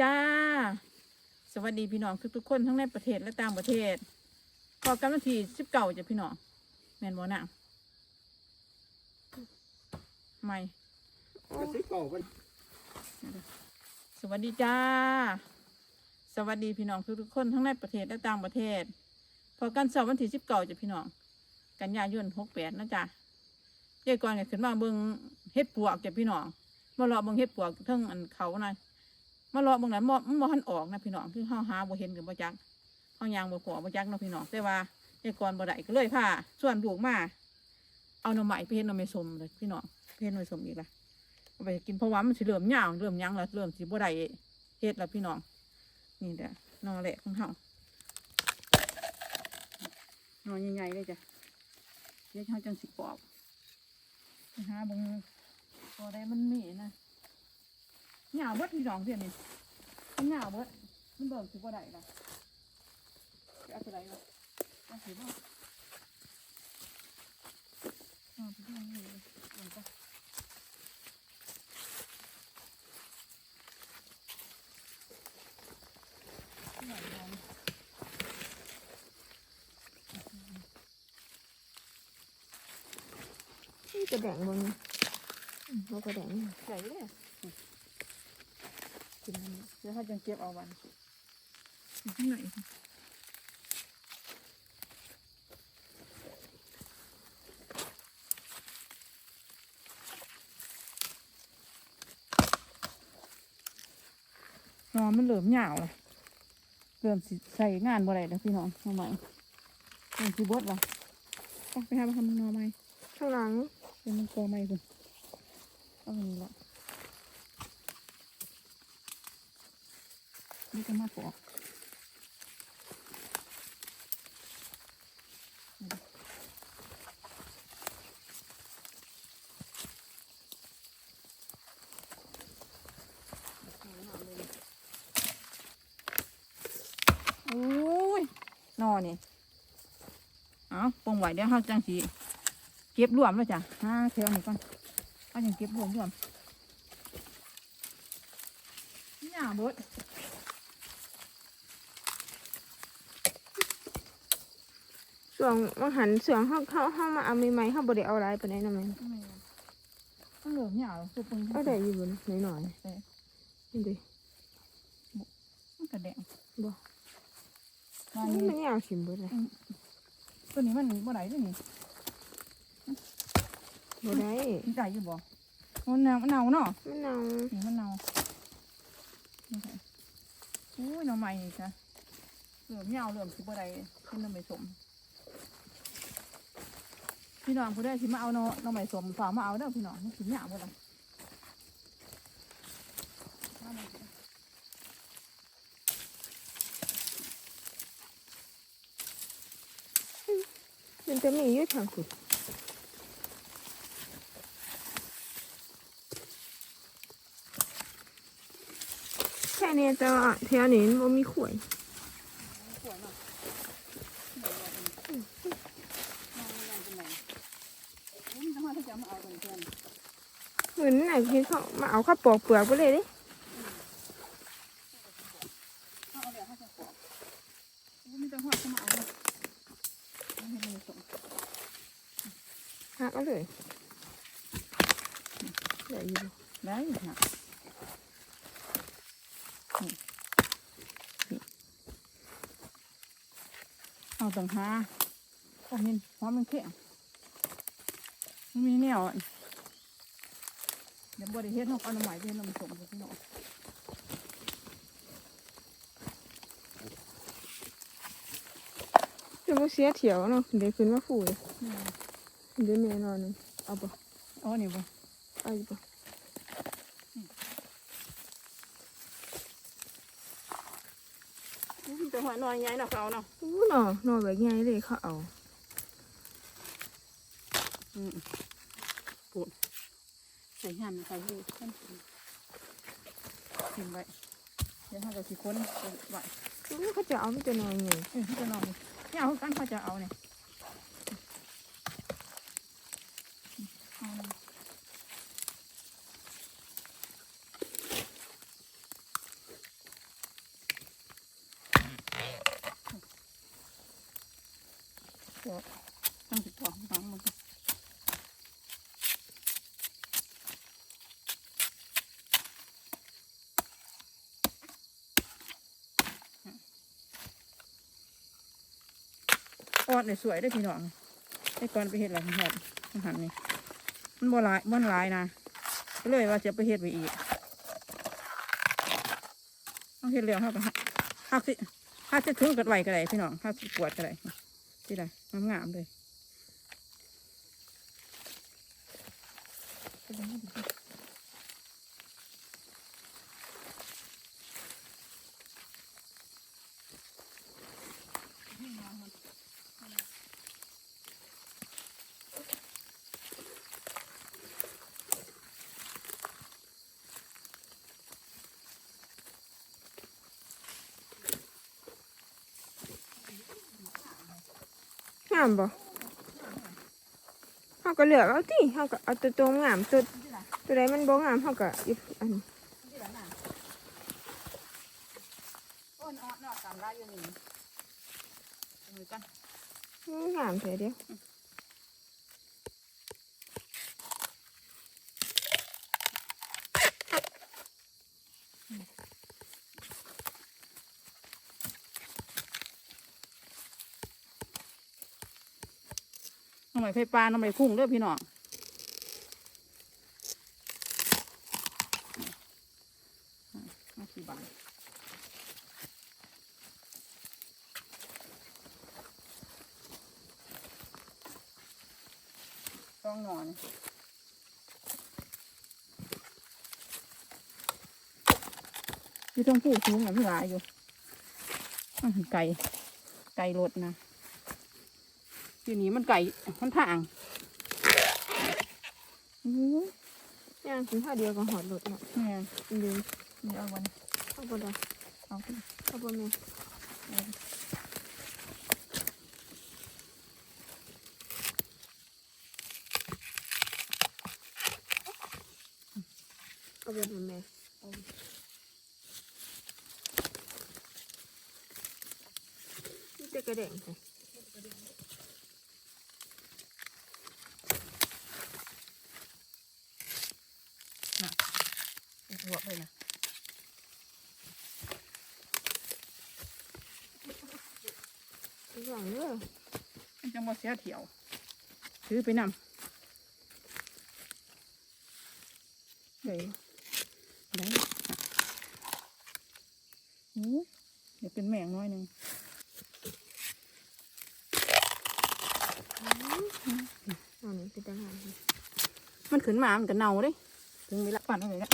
จ้า สวัสดีพี่น้องทุกๆคนทั้งในประเทศและต่างประเทศพอกันวันที่สิบเก้าจ้ะพี่น้องแม่นบ่น่ะไม่กระซิบเก่ากันสวัสดีจ้า สวัสดีพี่น้องทุกๆคนทั้งในประเทศและต่างประเทศ พอกันเสาร์วันที่สิบเก้าจ้ะพี่น้อง กันยายนหกแปดนะจ๊ะเจ้ก่อนก็ขึ้นมาเบิ่งเฮ็ดปวกจ้ะพี่น้องมารอเบิ่งเฮ็ดปวกเทั้งอันเขานะ มารอเบิ่งนั้นบ่มันบ่ทันออกนะพี่น้องคือเฮาหาบ่เห็นกับบ่จักเฮายางบ่พอบ่จักเนาะพี่น้องแต่ว่าเจ้ก่อนบ่ได้ก็เลยพาส่วนลูกมาเอาหน่อไม้ไปเฮ็ดหน่อไม้สมเลยพี่น้องเฮ็ดหน่อไม้สมอีกละเอาไปกินเพราะว่ามันสิเริ่มยาวเริ่มยังแล้วเริ่มสิบ่ได้เฮ็ดแล้วพี่น้อง นี่เด้อนอแหละของเฮานอนใหญ่ๆเลยจ้ะเดี๋ยวเขาจังสิปอกหาบงตัวใดมันมีนะ หยาเบิดพี่น้องเพื่อนนี่มันหยาเบิดมันเบิ่งสิบ่ได้ละสิเอาตัวใดละเอาสิบ่เอาไปที่นี่เลยเอาไปไหนเอาเนี่ยนี่จะแดงบน เราก็แลยอะกินอันนี้เดี๋ยวเขาจังเก็บเอาวันอยู่ข้างไหนนอนมันเหลือมยาวเลยเริ่มสิใส่งานบ่ได้แล้วพี่น้องเอาใหม่เริ่มสิบดละต้องไปหาไปทำนอใหม่ข้างหลังเป็นมันกอใหม่คุณเอาอย่างนี้ละ นี่ก็มาปอกโอ้ยนอนี่เอาปงไหวเดี๋ยวเขาจังสีเก็บรวมแล้วจ้ะห้าเท่านี้ก่อนเอาอย่างเก็บรวมรวมนี่อะบด ส่วนมาหันส่วนเข้าเข้าเข้ามาเอาใหม่ๆเข้าบไดเอาอะไรไปไหนนะมันมันเหลือมหยาบคือปึงก็ได้อยู่บนหน่อยหน่อยๆนี่ดิมันกระแดงบ่ว่ามันนี่ไม่เอาชิมเบิดเลยตัวนี้มันบ่ได้ด้วยนี่บ่ได้มันได้อยู่บ่มันเน่ามันเน่าเนาะมันเอานี่มันเน่านี่ค่ะอุ้ยหน่อไม้นี่จ้ะเหลือมยาวเหลือมสิบ่ได้ขึ้นหน่อไม้สม พี่น้องผู้ใดสิมาเอาน่อหน่อไม้สมฝากมาเอาเด้อพี่น้องมันสิหยาบบ่ล่ะมันจะมีอยู่ทางคุณแค่นี้แต่ว่าแถวนี้มันมีขวย เหมือนไหนพี่เขามาเอาข้าวปอกเปลือกไปเลยดิหักเอาเลยเดี๋ยวอยู่ได้ค่ะเอาตังหาก็เห็นเพราะมันแข็ง มันมีแนวอะเดี๋ยวบริเฮ็ดเขาเอาหน่อไม้ไปเฮ็ดหน่อไม้สมพี่น้องจะมาเสียเถียวเนาะเดี๋ยวขึ้นมาฟูเลยนี่เดี๋ยวแม่นอนหนึ่งเอาปะอ๋อนี่บ่เอาอยู่ปะแต่หัวนอนใหญ่เนาะเขาเนาะอู้หนอหนอแบบไงเลยเขาเอาอืม ปุ่นใส่หั่นใส่ดูขึ้นทิ้งไว้เดี๋ยวเขาจะสิค้นไว้เขาจะเอาไม่จะนอนไงเออเขาจะนอนนี่เนี่ยเอากันเขาจะเอาเนี่ยเอาเลย บอกต้องติดต่อน้องมันก็ ออดเลยสวยได้พี่น้องไอ้ก่อนไปเห็ดอะไรหอดอาหารนี่มันบ่ลายมันลายนะก็เลยว่าจะไปเห็ดไปอีกเอาเห็ดเร็วเขาก็หักสิหักสิถึงกัดไหวก็ได้พี่น้องหักสิปวดก็ได้ที่ไรงามๆเลย งามบ่เฮาก็เลือกเอาติเฮาก็เอาตัวตรงงามตัวตัวใดมันบ่งามเฮาก็อีกอันนออดนอกตามได้อยู่นี่มือกันงามแท้เดียว น้องใหม่ไฟปลาน้องใหม่พุ่งเด้อพี่น้องมาสี่บ้าทต้องนอนอยู่ตรงผู้สูงอะพี่หลายอยู่อื้อหือไก่ไก่รถนะ อยู่นี้มันไก่มันทางอู้ย่างกินข้าวเดียวก็หอดรถเนาะแม่ลืมนี่เอาวันเอาบ่ได้เอาไปเอาบ่แม่เอาบ่ได้แม่นี่แต่กระแดงค่ะ หัวเลยนะทุกอย่างเด้อมันจังบ่เสียเที่ยวซื้อไปนำเลยได้อู้เดี๋ยวเป็นแมงน้อยหนึ่งอันนี้เป็นทหารมันขึ้นมา มันก็เน่าเด้ถึงเวลาปั่นเอาไว้แล้ว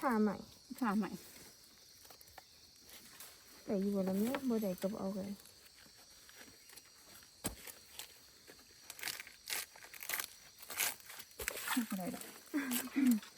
ข้าใหม่ข้าใหม่แต่อยู่บ่ละแม่บ่ได้ก็บ่เอาเลยไม่ได้ดอก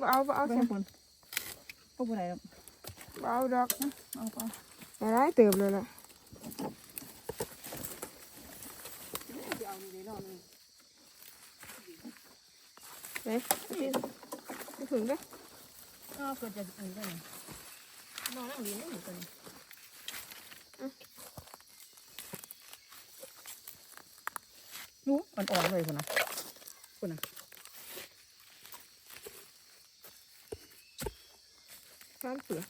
บ่เอาบ่เอาเอาซะคนพวกบ่ได้ดอกบ่เอาดอกเอาเอาแต่ได้เติบเลยล่ะเอานี่เลยเนาะนี่เฮ้ยสิไปถึงเด้อ เอาเกิดจะอื่นได้ไงนอนนั่งดีไม่เหมือนกันนู้อ่อนๆเลยคนนะคนนะข้ามเปียก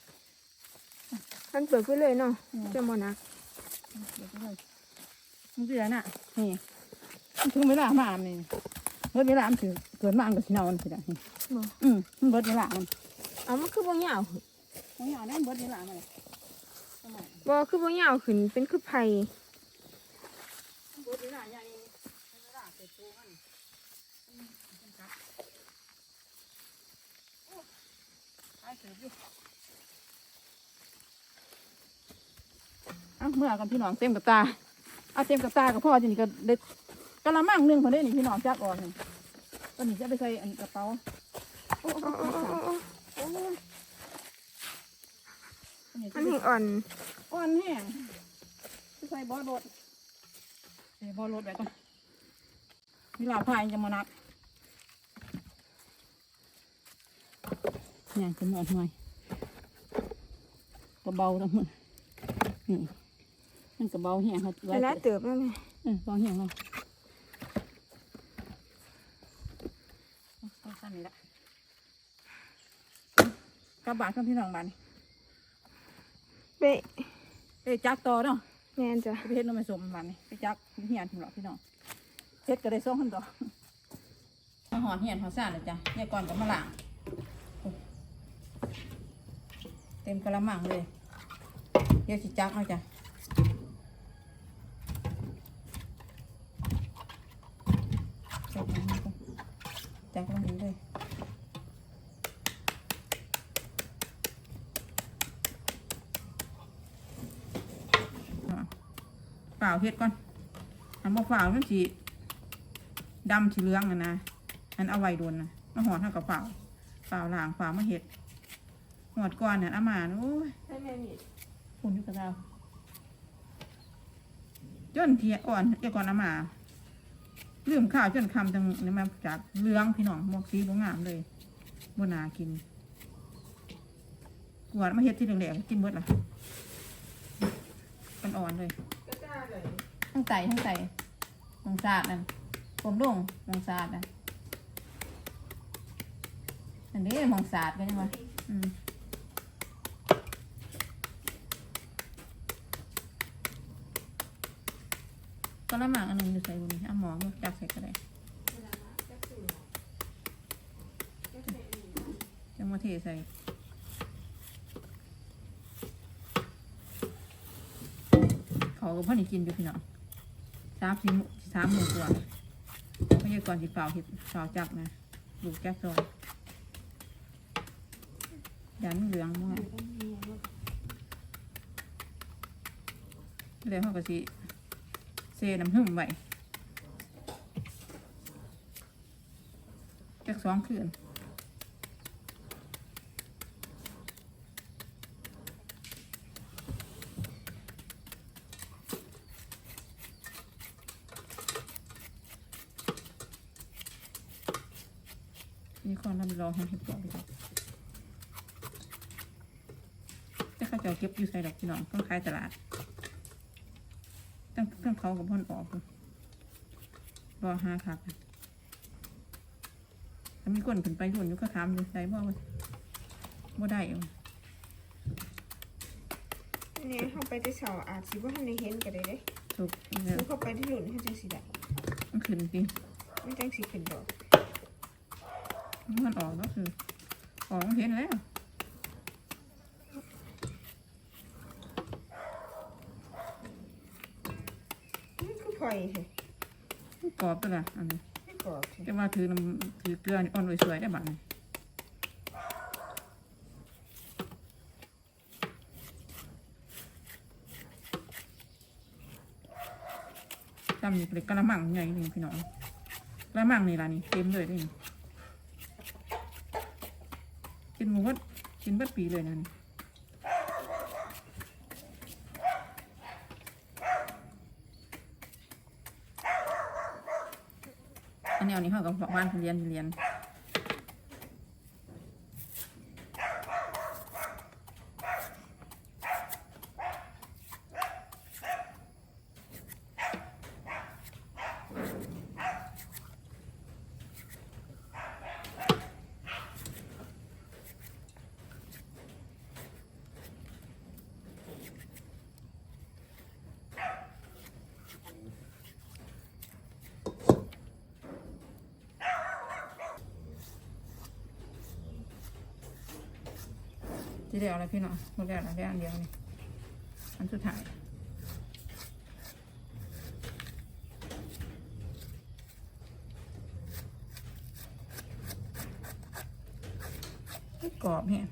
ข้ามเปียกไปเลยเนาะจะบ่หนักเดี๋ยวไปเลยมันเสียน่ะนี่มันถึงเวลามาอาบนี่เบิดเวลามันถือเกิดมาอันก็สิเนามันสิได้นี่บ่อืมมันเบิดเวลามัน เอามันคือบ่ยาวของอย่างนั้นเบิดเวลามันทำไมบ่คือบ่ยาวขึ้นเป็นคือไผ่เบิดเวลาใหญ่เวลาเกิดโตมันอืมมันกัดโอ้ตายเสืออยู่เอาเมื่อกันพี่น้องเต็มกับตาเอาเต็มกับตากับพ่อจีนี่ก็เด็ดกะละมังหนึ่งพอได้นี่พี่น้องจักอ่อนนี่ตอนนี้จะไปใส่อันกระเป๋า โอ้โอ้โอ้โอ้โอ้โอ้โอ้โอ้อันนี้มัจะนไปแห้งอ่อน อ่อนแห้งจะใส่บอรถใส่บอรถไปก่อนมีลาพายจะมานับเนี่ยจะหมดหน่อยก็เบาแล้วมึงนี่มันก็เบาเหี่ยงเขาเวลาเติบแล้วแม่เออเบาเหี่ยงเราเอาสั้นนี่ละ กระบาดของพี่น้องบ้านนี่เป๊ะไปจักต่อเนาะแม่นจ้ะไปเฮ็ดน้ำมันสมบ้านนี่ไปจักเหี่ยนพี่น้องพี่น้องเฮ็ดก็ได้ส่งคนต่อมาหอนเหี่ยนเขาซ่านเลยจ้ะเนี่ยก่อนก็มาล้างเต็มกระมังเลยเดี๋ยวสิจักเอาจ้ะใส่น้ำมันก่อนจากลงนี้เลยอะ เปล่าเฮ็ดก่อนทำมาเปล่ามันสีดำสีเหลืองอะนะอันเอาไว้โดนนะมาหอดเท่ากับเปล่าเปล่าล่างเปล่ามาเห็ดหอดก่อนเนี่ยเอามาโอ้ยให้แม่มีคุณอยู่กับเราจนเทียอ่อนเดี๋ยวก่อนเอามาเรื่องข้าวจนคำจังนี่มาจากเลื้องพี่น้องหมอกสีบงามเลยบนากินกวาดมาเฮ็ดที่แหลกๆกินเบิดล่ะมันอ่อนเลยก็จ้าเลย ทั้งไตทั้งไตมองสาดนั่นผมลงมองสาดนะอันนี้มองสาดกันยังไงอืมก็ละหมากอันหนึงอยู่ใส่บุญเอาหมอมาจับใส่ก็ได้จังมาเทใส่ เขาก็พ่อนี่กินอยู่พี่น้องสามสี่สามหมื่นกว่าไม่ใช่ก่อนสิเปล่าเห็ดเปล่าจักนะลูกแจ๊กซอยยันเหลืองมากแล้วเขาก็สิเซน้ำหึ่มไว้จักสองคืน มีคนทำรอให้เห็ดปอกดีกว่าแต่เขาจะเอาเก็บอยู่ใส่ดอกพี่น้องต้องขายตลาดตั้งตั้งเขากับพ่นออกอยู่รอห้าครับถ้ามีคนขึ้นไปหุ่นอยู่ก็ทำอยู่ใส่บ่ว่าบ่ได้เอาเนี่ยเข้าไปที่เสาอาจสิว่าทันได้เห็นก็ได้เด้ถูกหแล้วรือเข้าไปที่หลุนให้จังสิได้มันขึ้นจริงไม่จังสิขึ้นดอก มันออกก็คือออกมันเห็นแล้วนี่คือพลอยเหรอกรอบตัวละอันนี้ไม่กรอบเหรอแต่ว่าถือน้ำถือเกลือนี่อ่อนไว้สวยได้บ้างนี่จำนี่เป็นกระมังใหญ่นี่พี่น้องกระมังนี่ล่ะนี่เต็มเลยนี่ กินหมูวัดกินวัดปีเลยนั่นอันนี้เอานี่เขากับว่านเรียนเรียน ที่เดียวอะไรพี่น้องหมดแล้วนะแค่อันเดียวนี่อันสุดท้ายกรอบเนี่ย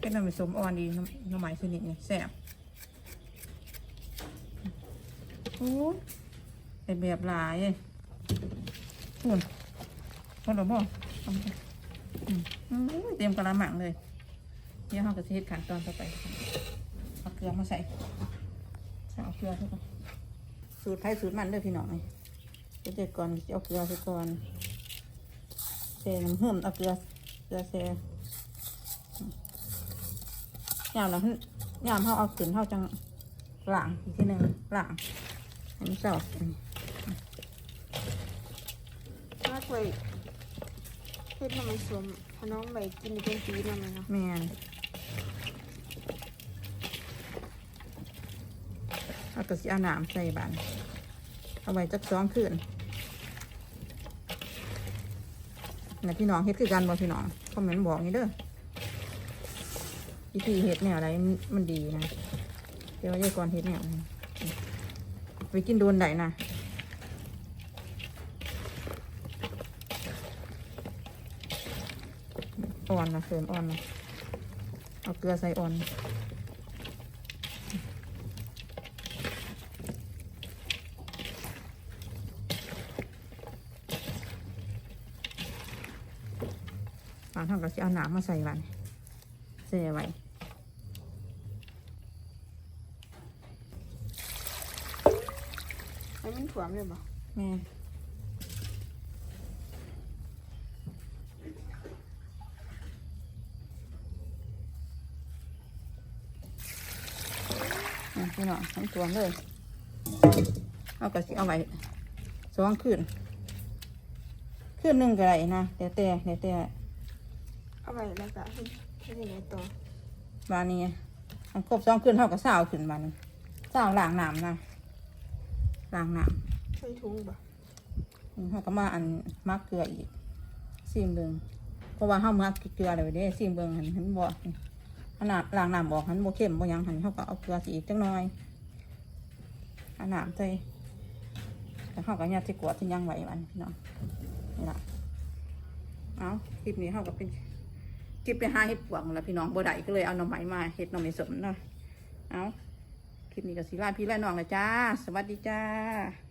เป็นน้ำผสมอ่อนดีน้ำไหมสนิทนี่แซ่บโอ้ยเป็นแบบหลายเล ยอุ่นพอหรอบ่เตรียมกระมังเลยเดี๋ยวเราก็จะเฮ็ดขั้นตอนต่อไปเอาเกลือมาใส่ใส่เอาเกลือใส่ก่อนสูตรไผ่สูตรมันเด้อพี่น้องเดี๋ยวเด็ดก่อนเอาเกลือใส่ก่อนเซน้ำเพิ่มเอาเกลือเกลือเซอืมยามแล้วยามเขาเอาขึ้นเขาจังหลังอีกทีหนึ่งหลังอันนี้จ้าอันนี้มากเลย เฮ็ดน้ำมันสวมพน้องใบกินเป็นปีนั่นเลยเนาะแมนเอากระสีอาหน้ำใส่บานเอาไว้จักสองคืนนี่พี่น้องเฮ็ดคือกันบ่พี่น้องคอมเมนต์บอกนี่เด้อวิธีเฮ็ดแนวอะไรมันดีนะเดี๋ยวยายก่อนเฮ็ดแนวนี้ไปกินโดนได้นะ อ่อนนะเสริมอ่อนนะเอาเกลือใส่อ่อนบางท่านก็จะเอาหนามมาใส่บันใส่ไว้ให้มันถ่วมเลยบ่แม่อะพี่น้อง ทั้งตัวเลยเอากระสิเอาไว้สองคืนคืนหนึ่งก็ได้นะแต่แต่แต่แต่เอาไว้แล้วก็เฮ็ดเฮ็ดยังไงต่อบานนี้อันครบสองคืนเท่ากับสาวขึ้นบานนี้สาวล้างน้ำนะล้างน้ำใส่ถุงบ่อืมเขาก็มาอันมักเกลืออีกซีมเบิงเพราะว่าเขามักเกลือเลยเด้ซีมเบิงหันหันบ่ขนาดล้างน้ำออกหันบ่เข้มบ่หยังหันเขาก็เอาเกลือสีอีกจังหน่อยเอาน้ำใส่แล้วเขากับเนี่ยที่กวดที่ยังไหวมันพี่น้องนี่ละเอาคลิปนี้เขาก็เป็นคลิปไปหาเห็ดปวงแล้วพี่น้องบ่ได้ก็เลยเอาหน่อไม้มาเห็ดหน่อไม้สมเนาะเอาคลิปนี้ก็สิลาพี่ลาน้องเลยจ้า สวัสดีจ้า